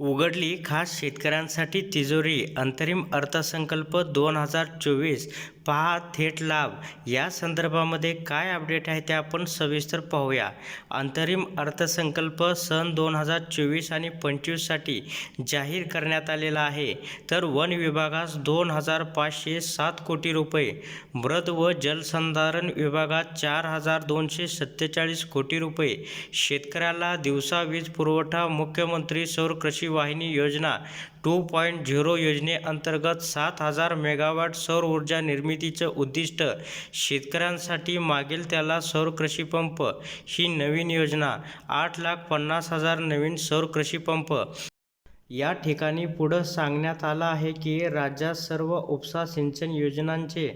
उघडली खास शेतकऱ्यांसाठी तिजोरी अंतरिम अर्थसंकल्प दोन हजार चोवीस पहा थेट लाभ. या संदर्भामध्ये काय अपडेट आहे ते आपण सविस्तर पाहूया. अंतरिम अर्थसंकल्प सन दोन हजार चोवीस आणि पंचवीससाठी जाहीर करण्यात आलेला आहे. तर वन विभागास दोन हजार पाचशे सात कोटी रुपये मृद व जलसंधारण विभागात चार हजार दोनशे सत्तेचाळीस कोटी रुपये शेतकऱ्याला दिवसा वीज पुरवठा मुख्यमंत्री सौर कृषी वाहिनी योजना टू पॉईंट झिरो योजनेअंतर्गत सात हजार मेगावॅट सौर ऊर्जा निर्मितीचं उद्दिष्ट शेतकऱ्यांसाठी मागेल त्याला सौर कृषी पंप ही नवीन योजना. आठ लाख पन्नास हजार नवीन सौर कृषी पंप. या ठिकाणी पुढं सांगण्यात आलं आहे की राज्यात सर्व उपसा सिंचन योजनांचे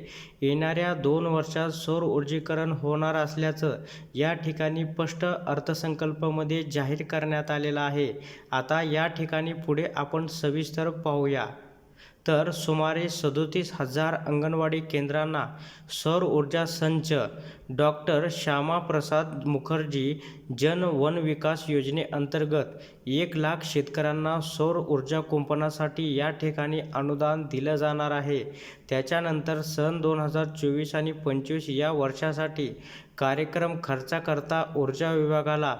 येणाऱ्या दोन वर्षात सौर ऊर्जीकरण होणार असल्याचं या ठिकाणी स्पष्ट अर्थसंकल्पामध्ये जाहीर करण्यात आलेलं आहे. आता या ठिकाणी पुढे आपण सविस्तर पाहूया. तर सुमारे सदोतीस हजार अंगणवाडी केंद्रांना सौर ऊर्जा संच डॉक्टर श्यामाप्रसाद मुखर्जी जन वन विकास योजनेअंतर्गत एक लाख शेतकऱ्यांना सौर ऊर्जा कुंपणासाठी या ठिकाणी अनुदान दिलं जाणार आहे. त्याच्यानंतर सन दोन हजार चोवीस आणि पंचवीस या वर्षासाठी कार्यक्रम खर्चाकरता ऊर्जा विभागाला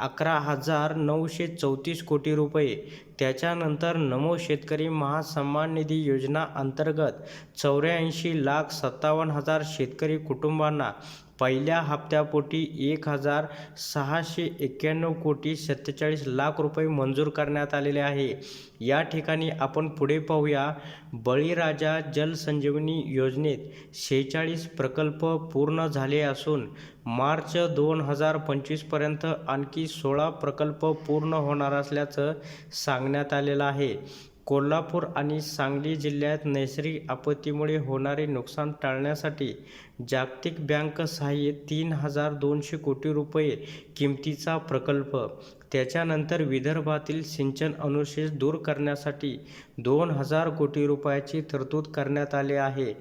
अकरा हजार नऊशे चौतीस कोटी रुपये. त्याच्यानंतर नमो शेतकरी महासन्मान निधी योजना अंतर्गत चौऱ्याऐंशी लाख सत्तावन्न हजार शेतकरी कुटुंबांना पहिल्या हप्त्यापोटी एक हजार सहाशे एक्क्याण्णव कोटी सत्तेचाळीस लाख रुपये मंजूर करण्यात आलेले आहे. या ठिकाणी आपण पुढे पाहूया बळीराजा जलसंजीवनी योजनेत शेहेचाळीस प्रकल्प पूर्ण झाले असून मार्च दोन हजार पंचवीसपर्यंत आणखी सोळा प्रकल्प पूर्ण होणार असल्याचं सांगण्यात आलेलं आहे. कोल्हापूर आणि सांगली जिल्ह्यात नैसर्गिक आपत्तीमुळे होणारे नुकसान टाळण्यासाठी जागतिक बँक सहाय्य तीन हजार दोनशे कोटी रुपये किमतीचा प्रकल्प. त्याच्यानंतर विदर्भातील सिंचन अनुशेष दूर करण्यासाठी दोन हजार कोटी रुपयाची तरतूद करण्यात आली आहे.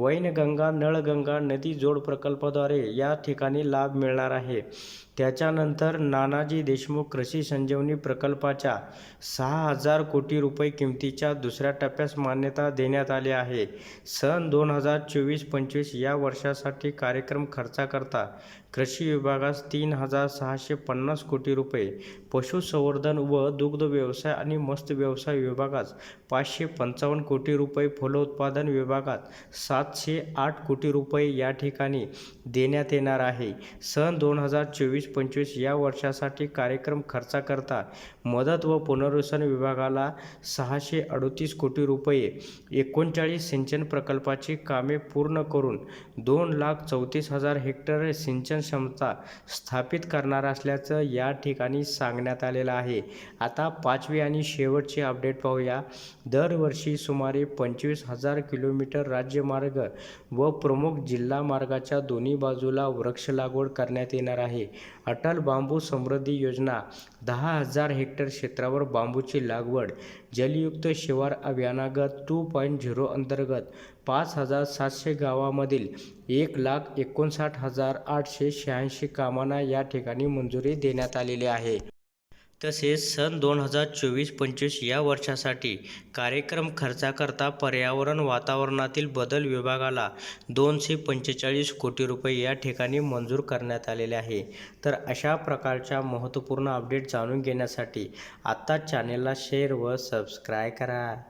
वैनगंगा नळगंगा नदी जोड प्रकल्पाद्वारे या ठिकाणी लाभ मिळणार आहे. त्याच्यानंतर नानाजी देशमुख कृषी संजीवनी प्रकल्पाच्या सहा हजार कोटी रुपये किमतीच्या दुसऱ्या टप्प्यास मान्यता देण्यात आली आहे. सन दोन हजार चोवीस पंचवीस या वर्षासाठी कार्यक्रम खर्चाकरता कृषी विभागास तीन हजार सहाशे पन्नास कोटी रुपये पशुसंवर्धन व दुग्ध व्यवसाय आणि मत्स्य व्यवसाय विभागास पाचशे पंचावन्न कोटी रुपये फलोत्पादन विभागात सात सातशे आठ कोटी रुपये या ठिकाणी देण्यात येणार आहे. सन दोन हजार चोवीस पंचवीस या वर्षासाठी कार्यक्रम खर्चाकरता मदत व पुनर्वसन विभागाला सहाशे अडतीस कोटी रुपये एकोणचाळीस सिंचन प्रकल्पाची कामे पूर्ण करून दोन लाख चौतीस हजार हेक्टर सिंचन क्षमता स्थापित करणार असल्याचं या ठिकाणी सांगण्यात आलेलं आहे. आता पाचवी आणि शेवटची अपडेट पाहूया. दरवर्षी सुमारे पंचवीस हजार किलोमीटर राज्यमार्ग व प्रमुख जिल्हा मार्गाच्या दोन्ही बाजूला वृक्ष लागवड करण्यात येणार आहे. अटल बांबू समृद्धी योजना दहा हजार हेक्टर क्षेत्रावर बांबूची लागवड जलयुक्त शिवार अभियानागत टू पॉईंट झिरो अंतर्गत पाच हजार सातशे गावामधील एक लाख एकोणसाठ हजार आठशे शहाऐंशी कामांना या ठिकाणी मंजुरी देण्यात आलेली आहे. तसेच सन दोन हजार चोवीस पंचवीस या वर्षासाठी कार्यक्रम खर्चाकरता पर्यावरण वातावरणातील बदल विभागाला दोनशे पंचेचाळीस कोटी रुपये या ठिकाणी मंजूर करण्यात आलेले आहे. तर अशा प्रकारच्या महत्त्वपूर्ण अपडेट जाणून घेण्यासाठी आत्ताच चॅनेलला शेअर व सबस्क्राय करा.